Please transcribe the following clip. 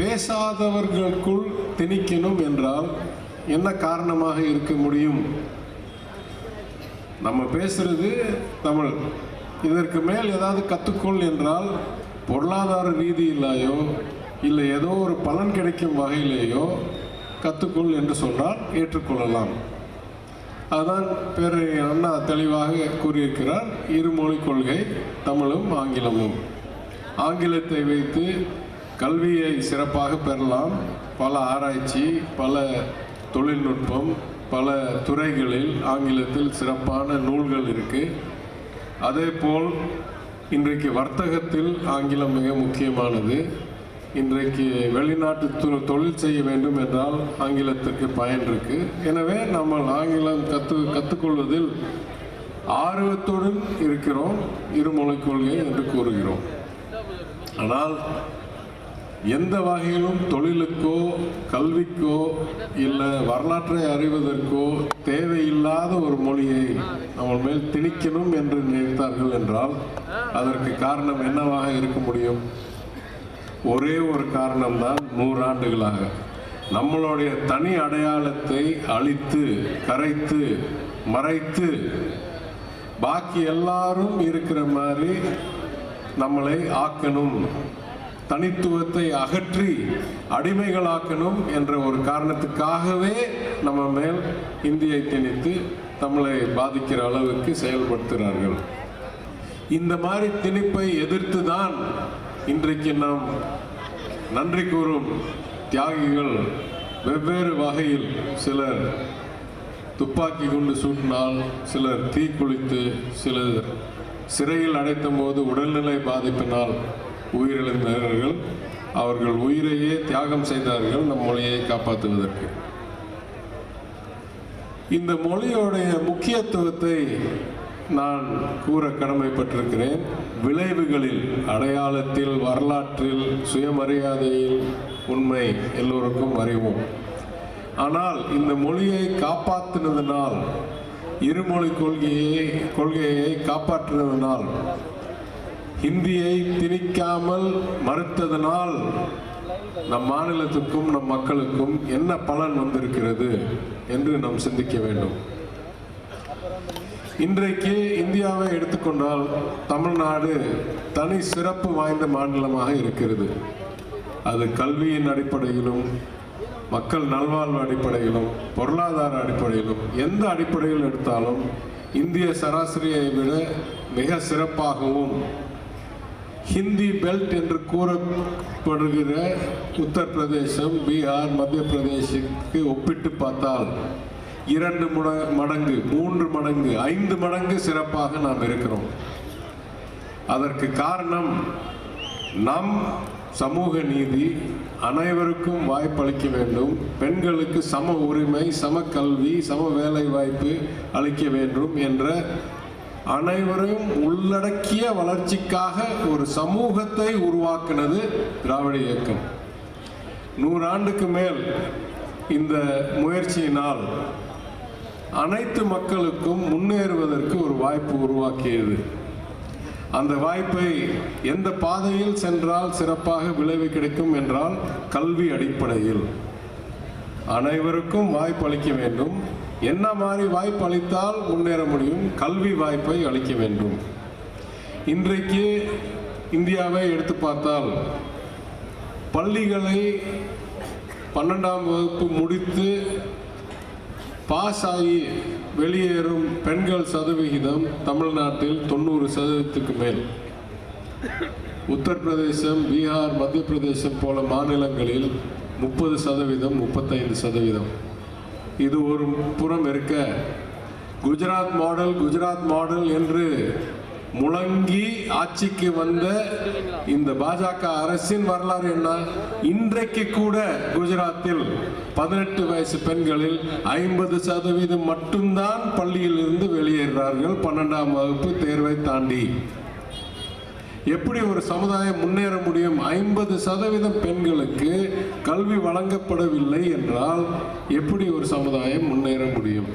பேசாதவர்களுக்குள் திணிக்கணும் என்றால் என்ன காரணமாக இருக்க முடியும்? நம்ம பேசுறது தமிழ். இதற்கு மேல் ஏதாவது கற்றுக்கொள் என்றால் பொருளாதார ரீதியில்லையோ இல்லை ஏதோ ஒரு பலன் கிடைக்கும் வகையிலேயோ கற்றுக்கொள் என்று சொன்னால் ஏற்றுக்கொள்ளலாம். அதான் பேர் அண்ணா தெளிவாக கூறியிருக்கிறார். இருமொழி கொள்கை தமிழும் ஆங்கிலமும். ஆங்கிலத்தை வைத்து கல்வியை சிறப்பாக பெறலாம். பல ஆராய்ச்சி பல தொழில்நுட்பம் பல துறைகளில் ஆங்கிலத்தில் சிறப்பான நூல்கள் இருக்குது அதே போல் இன்றைக்கு வர்த்தகத்தில் ஆங்கிலம் மிக முக்கியமானது. இன்றைக்கு வெளிநாட்டு தொ- தொழில் செய்ய வேண்டும் என்றால் ஆங்கிலத்திற்கு பயன் இருக்கு. எனவே நம்ம ஆங்கிலம் கற்று கற்றுக்கொள்வதில் ஆர்வத்துடன் இருக்கிறோம். இருமொழி கொள்கை என்று கூறுகிறோம். ஆனால் எந்த வகையிலும் தொழிலுக்கோ கல்விக்கோ இல்லை வரலாற்றை அறிவதற்கோ தேவையில்லாத ஒரு மொழியை நம்ம மேல் திணிக்கணும் என்று நினைத்தார்கள் என்றால் அதற்கு காரணம் என்னவாக இருக்க முடியும்? ஒரே ஒரு காரணம்தான் நூறாண்டுகளாக. நம்மளுடைய தனி அடையாளத்தை அழித்து கரைத்து மறைத்து பாக்கி எல்லாரும் இருக்கிற மாதிரி நம்மளை ஆக்கணும். தனித்துவத்தை அகற்றி அடிமைகளாக்கணும் என்ற ஒரு காரணத்துக்காகவே நம்ம மேல் இந்தியை திணித்து தமிழை பாதிக்கிற அளவுக்கு செயல்படுத்துகிறார்கள். இந்த மாதிரி திணிப்பை எதிர்த்து தான் இன்றைக்கு நாம் நன்றி கூறும் தியாகிகள் வெவ்வேறு வகையில் சிலர் துப்பாக்கி குண்டு சூட்டினால் சிலர் தீக்குளித்து சிலர் சிறையில் அடைத்தும் போது உடல்நிலை பாதிப்பினால் உயிரிழந்தவர்கள் அவர்கள் உயிரையே தியாகம் செய்தார்கள் நம் மொழியை காப்பாற்றுவதற்கு. இந்த மொழியோடைய முக்கியத்துவத்தை நான் கூற கடமைப்பட்டிருக்கிறேன். விளைவுகளில் அடையாளத்தில் வரலாற்றில் சுயமரியாதையில் உண்மை எல்லோருக்கும் அறிவோம். ஆனால் இந்த மொழியை காப்பாற்றினதனால் இருமொழி கொள்கையை கொள்கையை காப்பாற்றினதனால் ஹிந்தியை திணிக்காமல் மறுத்ததனால் நம் மாநிலத்துக்கும் நம் மக்களுக்கும் என்ன பலன் வந்திருக்கிறது என்று நாம் சிந்திக்க வேண்டும். இன்றைக்கு இந்தியாவை எடுத்துக்கொண்டால் தமிழ்நாடு தனி சிறப்பு வாய்ந்த மாநிலமாக இருக்கிறது. அது கல்வியின் அடிப்படையிலும் மக்கள் நல்வாழ்வு அடிப்படையிலும் பொருளாதார அடிப்படையிலும் எந்த அடிப்படையில் எடுத்தாலும் இந்திய சராசரியை விட மிக சிறப்பாகவும் ஹிந்தி பெல்ட் என்று கூறப்படுகிற உத்தரப்பிரதேசம் பீகார் மத்திய பிரதேசத்துக்கு ஒப்பிட்டு பார்த்தால் இரண்டு முட- மடங்கு மூன்று மடங்கு ஐந்து மடங்கு சிறப்பாக நாம் இருக்கிறோம். அதற்கு காரணம் நம் சமூக நீதி அனைவருக்கும் வாய்ப்பளிக்க வேண்டும். பெண்களுக்கு சம உரிமை சம கல்வி சம வேலை வாய்ப்பு அளிக்க வேண்டும் என்ற அனைவரும் உள்ளடக்கிய வளர்ச்சிக்காக ஒரு சமூகத்தை உருவாக்கினது திராவிட இயக்கம். நூறாண்டுக்கு மேல் இந்த முயற்சியினால் அனைத்து மக்களுக்கும் முன்னேறுவதற்கு ஒரு வாய்ப்பு உருவாக்கியது. அந்த வாய்ப்பை எந்த பாதையில் சென்றால் சிறப்பாக விளைவு கிடைக்கும் என்றால் கல்வி அடிப்படையில். அனைவருக்கும் வாய்ப்பு அளிக்க வேண்டும். என்ன மாதிரி வாய்ப்பு அளித்தால் முன்னேற முடியும்? கல்வி வாய்ப்பை அளிக்க வேண்டும். இன்றைக்கு இந்தியாவை எடுத்து பார்த்தால் பள்ளிகளை பன்னெண்டாம் வகுப்பு முடித்து பாஸ் ஆகி வெளியேறும் பெண்கள் சதவிகிதம் தமிழ்நாட்டில் தொண்ணூறு சதவீதத்துக்கு மேல். உத்தரப்பிரதேசம் பீகார் மத்திய பிரதேசம் போல மாநிலங்களில் முப்பது சதவீதம் முப்பத்தைந்து சதவீதம். இது ஒரு புறம் இருக்க. குஜராத் மாடல் குஜராத் மாடல் என்று முழங்கி ஆட்சிக்கு வந்த இந்த பாஜக அரசின் வரலாறு என்ன? இன்றைக்கு கூட குஜராத்தில் பதினெட்டு வயசு பெண்களில் ஐம்பது சதவீதம் மட்டும்தான் பள்ளியில் இருந்து வெளியேறார்கள். பன்னெண்டாம் வகுப்பு தேர்வை தாண்டி. எப்படி ஒரு சமுதாயம் முன்னேற முடியும்? ஐம்பது சதவீதம் பெண்களுக்கு கல்வி வழங்கப்படவில்லை என்றால் எப்படி ஒரு சமுதாயம் முன்னேற முடியும்?